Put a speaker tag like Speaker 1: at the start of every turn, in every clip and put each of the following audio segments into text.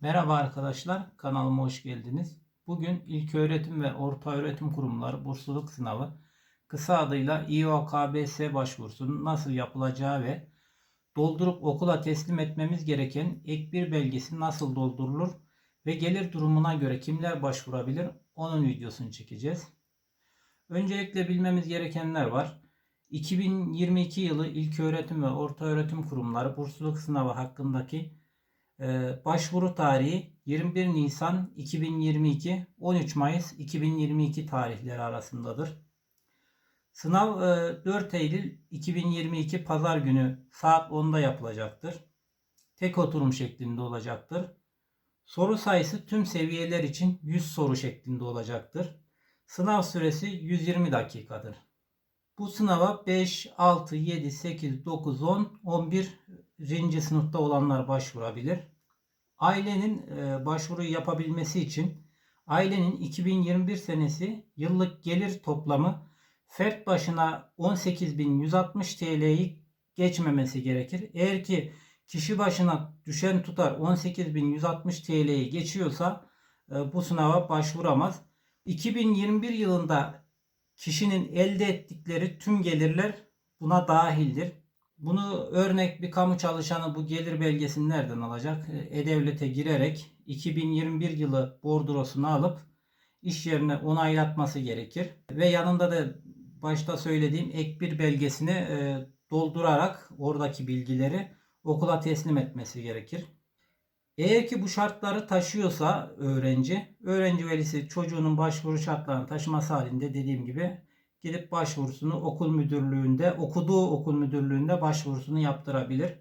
Speaker 1: Merhaba arkadaşlar, kanalıma hoş geldiniz. Bugün İlköğretim ve Ortaöğretim Kurumları bursluluk sınavı kısa adıyla İOKBS başvurusunun nasıl yapılacağı ve doldurup okula teslim etmemiz gereken ek bir belgesi nasıl doldurulur ve gelir durumuna göre kimler başvurabilir onun videosunu çekeceğiz. Öncelikle bilmemiz gerekenler var. 2022 yılı İlköğretim ve Ortaöğretim Kurumları bursluluk sınavı hakkındaki başvuru tarihi 21 Nisan 2022 13 Mayıs 2022 tarihleri arasındadır. Sınav e, 4 Eylül 2022 Pazar günü saat 10'da yapılacaktır. Tek oturum şeklinde olacaktır. Soru sayısı tüm seviyeler için 100 soru şeklinde olacaktır. Sınav süresi 120 dakikadır. Bu sınava 5, 6, 7, 8, 9, 10, 11 birinci sınıfta olanlar başvurabilir. Ailenin e, başvuru yapabilmesi için ailenin 2021 senesi yıllık gelir toplamı fert başına 18.160 TL'yi geçmemesi gerekir. Eğer ki kişi başına düşen tutar 18.160 TL'yi geçiyorsa e, bu sınava başvuramaz. 2021 yılında kişinin elde ettikleri tüm gelirler buna dahildir. Bunu örnek bir kamu çalışanı bu gelir belgesini nereden alacak? E, E-Devlet'e girerek 2021 yılı bordrosunu alıp iş yerine onaylatması gerekir. Ve yanında da başta söylediğim ek bir belgesini e, doldurarak oradaki bilgileri okula teslim etmesi gerekir. Eğer ki bu şartları taşıyorsa öğrenci, öğrenci velisi çocuğunun başvuru şartlarını taşıması halinde dediğim gibi gidip başvurusunu okul müdürlüğünde, okuduğu okul müdürlüğünde başvurusunu yaptırabilir.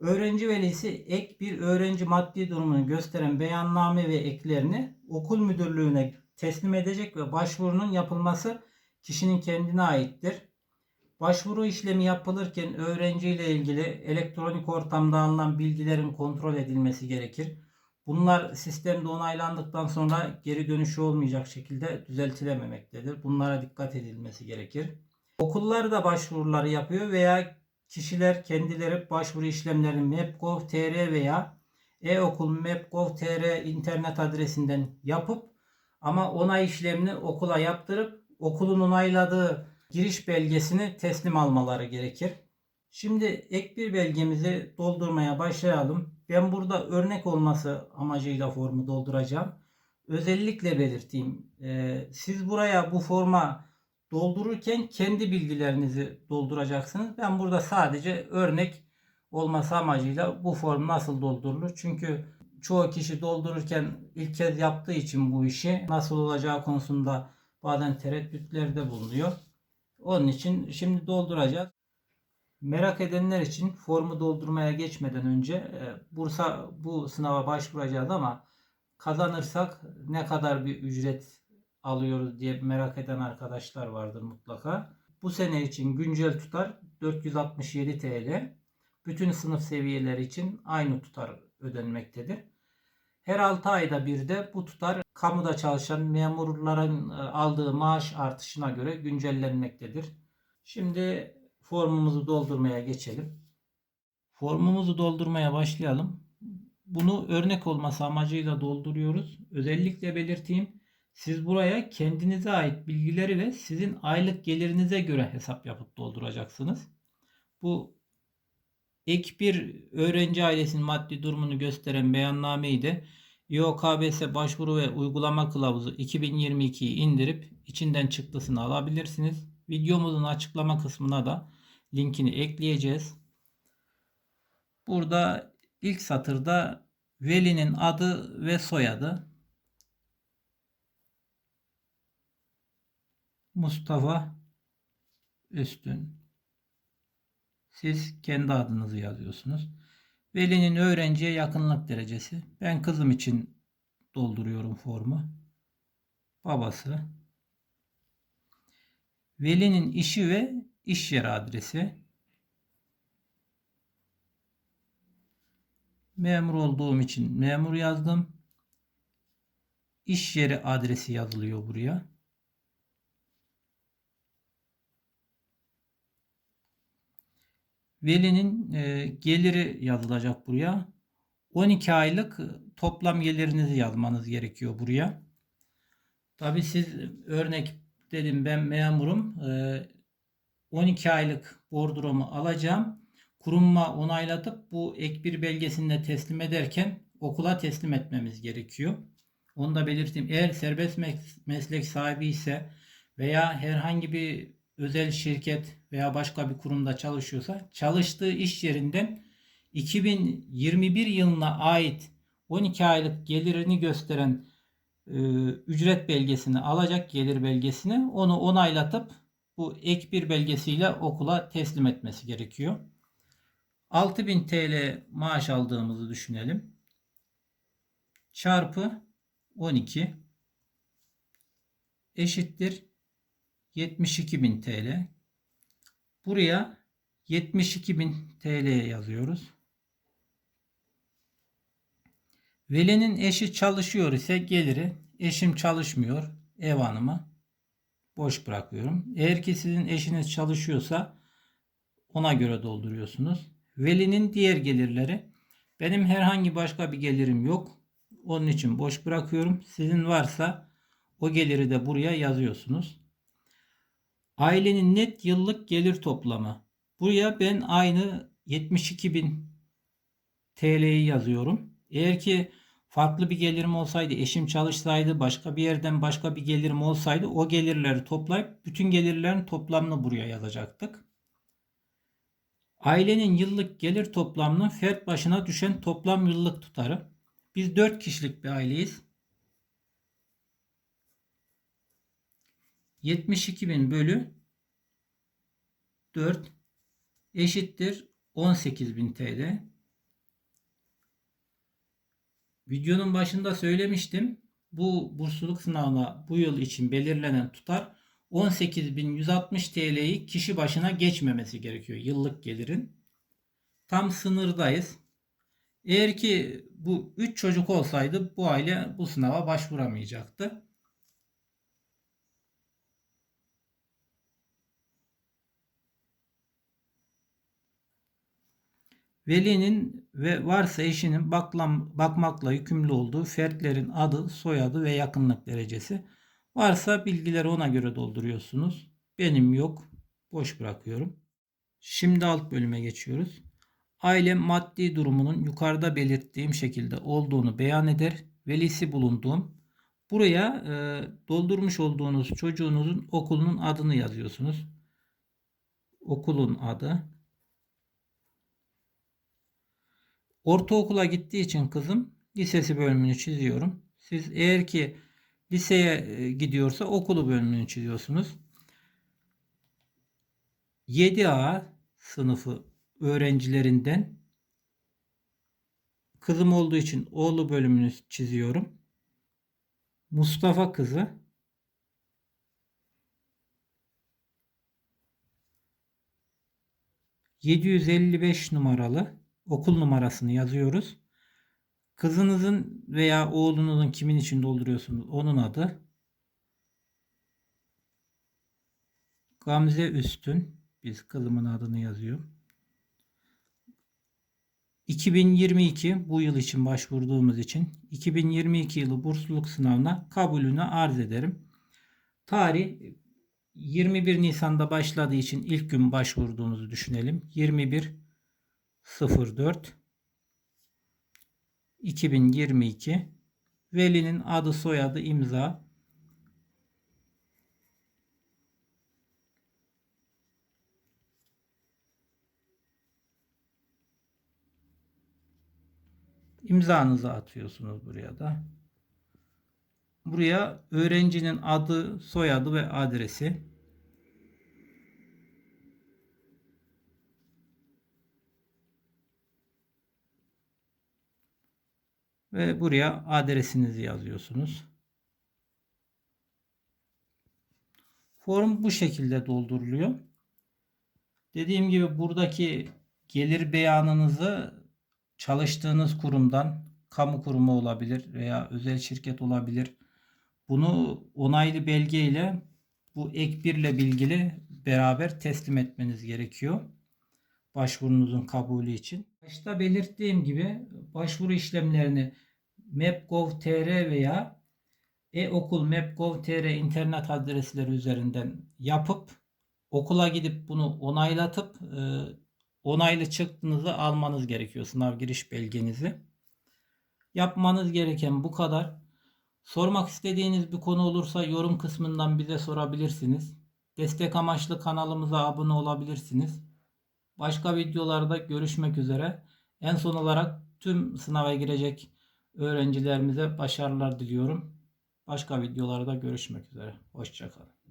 Speaker 1: Öğrenci velisi ek bir öğrenci maddi durumunu gösteren beyanname ve eklerini okul müdürlüğüne teslim edecek ve başvurunun yapılması kişinin kendine aittir. Başvuru işlemi yapılırken öğrenci ile ilgili elektronik ortamda alınan bilgilerin kontrol edilmesi gerekir. Bunlar sistemde onaylandıktan sonra geri dönüşü olmayacak şekilde düzeltilememektedir. Bunlara dikkat edilmesi gerekir. Okullar da başvuruları yapıyor veya kişiler kendileri başvuru işlemlerini map.gov.tr veya e-okul map.gov.tr internet adresinden yapıp ama onay işlemini okula yaptırıp okulun onayladığı giriş belgesini teslim almaları gerekir. Şimdi ek bir belgemizi doldurmaya başlayalım. Ben burada örnek olması amacıyla formu dolduracağım. Özellikle belirteyim. Ee, siz buraya bu forma doldururken kendi bilgilerinizi dolduracaksınız. Ben burada sadece örnek olması amacıyla bu form nasıl doldurulur? Çünkü çoğu kişi doldururken ilk kez yaptığı için bu işi nasıl olacağı konusunda bazen tereddütlerde bulunuyor. Onun için şimdi dolduracağız. Merak edenler için formu doldurmaya geçmeden önce e, Bursa bu sınava başvuracağız ama kazanırsak ne kadar bir ücret alıyoruz diye merak eden arkadaşlar vardır mutlaka. Bu sene için güncel tutar 467 TL. Bütün sınıf seviyeleri için aynı tutar ödenmektedir. Her 6 ayda bir de bu tutar kamuda çalışan memurların e, aldığı maaş artışına göre güncellenmektedir. Şimdi formumuzu doldurmaya geçelim. Formumuzu doldurmaya başlayalım. Bunu örnek olması amacıyla dolduruyoruz. Özellikle belirteyim. Siz buraya kendinize ait bilgileri ve sizin aylık gelirinize göre hesap yapıp dolduracaksınız. Bu ek bir öğrenci ailesinin maddi durumunu gösteren beyannameyi de İOKBS başvuru ve uygulama kılavuzu 2022'yi indirip içinden çıktısını alabilirsiniz. Videomuzun açıklama kısmına da linkini ekleyeceğiz. Burada ilk satırda velinin adı ve soyadı. Mustafa Üstün. Siz kendi adınızı yazıyorsunuz. Velinin öğrenciye yakınlık derecesi. Ben kızım için dolduruyorum formu. Babası. Velinin işi ve iş yeri adresi. Memur olduğum için memur yazdım. İş yeri adresi yazılıyor buraya. Velinin e, geliri yazılacak buraya. 12 aylık toplam gelirinizi yazmanız gerekiyor buraya. Tabi siz örnek dedim ben memurum. Ee, 12 aylık bordromu alacağım. Kurumma onaylatıp bu ek bir belgesini de teslim ederken okula teslim etmemiz gerekiyor. Onu da belirteyim. Eğer serbest mes- meslek sahibi ise veya herhangi bir özel şirket veya başka bir kurumda çalışıyorsa çalıştığı iş yerinden 2021 yılına ait 12 aylık gelirini gösteren e, ücret belgesini alacak gelir belgesini onu onaylatıp bu ek bir belgesiyle okula teslim etmesi gerekiyor. 6000 TL maaş aldığımızı düşünelim. Çarpı 12 eşittir 72.000 TL. Buraya 72.000 TL yazıyoruz. Velinin eşi çalışıyor ise geliri eşim çalışmıyor ev hanımı boş bırakıyorum. Eğer ki sizin eşiniz çalışıyorsa ona göre dolduruyorsunuz. Velinin diğer gelirleri benim herhangi başka bir gelirim yok. Onun için boş bırakıyorum. Sizin varsa o geliri de buraya yazıyorsunuz. Ailenin net yıllık gelir toplamı. Buraya ben aynı 72.000 TL'yi yazıyorum. Eğer ki farklı bir gelirim olsaydı, eşim çalışsaydı, başka bir yerden başka bir gelirim olsaydı o gelirleri toplayıp bütün gelirlerin toplamını buraya yazacaktık. Ailenin yıllık gelir toplamının fert başına düşen toplam yıllık tutarı. Biz 4 kişilik bir aileyiz. 72.000 bölü 4 eşittir 18.000 TL. Videonun başında söylemiştim. Bu bursluluk sınavına bu yıl için belirlenen tutar 18.160 TL'yi kişi başına geçmemesi gerekiyor yıllık gelirin. Tam sınırdayız. Eğer ki bu 3 çocuk olsaydı bu aile bu sınava başvuramayacaktı. Velinin ve varsa eşinin baklam, bakmakla yükümlü olduğu fertlerin adı, soyadı ve yakınlık derecesi. Varsa bilgileri ona göre dolduruyorsunuz. Benim yok. Boş bırakıyorum. Şimdi alt bölüme geçiyoruz. Aile maddi durumunun yukarıda belirttiğim şekilde olduğunu beyan eder. Velisi bulunduğum. Buraya e, doldurmuş olduğunuz çocuğunuzun okulunun adını yazıyorsunuz. Okulun adı. Ortaokula gittiği için kızım lisesi bölümünü çiziyorum. Siz eğer ki liseye e, gidiyorsa okulu bölümünü çiziyorsunuz. 7A sınıfı öğrencilerinden kızım olduğu için oğlu bölümünü çiziyorum. Mustafa kızı ...755 numaralı okul numarasını yazıyoruz. Kızınızın veya oğlunuzun kimin için dolduruyorsunuz onun adı. Gamze Üstün. Biz kızımın adını yazıyor. 2022 bu yıl için başvurduğumuz için 2022 yılı bursluluk sınavına kabulünü arz ederim. Tarih 21 Nisan'da başladığı için ilk gün başvurduğumuzu düşünelim. 21 04 2022 Velinin adı soyadı imza imzanızı atıyorsunuz buraya da. Buraya öğrencinin adı, soyadı ve adresi. Ve buraya adresinizi yazıyorsunuz. Form bu şekilde dolduruluyor. Dediğim gibi buradaki gelir beyanınızı çalıştığınız kurumdan, kamu kurumu olabilir veya özel şirket olabilir. Bunu onaylı belge ile bu ek 1 ile bilgili beraber teslim etmeniz gerekiyor. Başvurunuzun kabulü için. Başta belirttiğim gibi başvuru işlemlerini map.gov.tr veya e-okul internet adresleri üzerinden yapıp okula gidip bunu onaylatıp e, onaylı çıktığınızı almanız gerekiyor sınav giriş belgenizi. Yapmanız gereken bu kadar. Sormak istediğiniz bir konu olursa yorum kısmından bize sorabilirsiniz. Destek amaçlı kanalımıza abone olabilirsiniz. Başka videolarda görüşmek üzere. En son olarak tüm sınava girecek öğrencilerimize başarılar diliyorum. Başka videolarda görüşmek üzere. Hoşçakalın.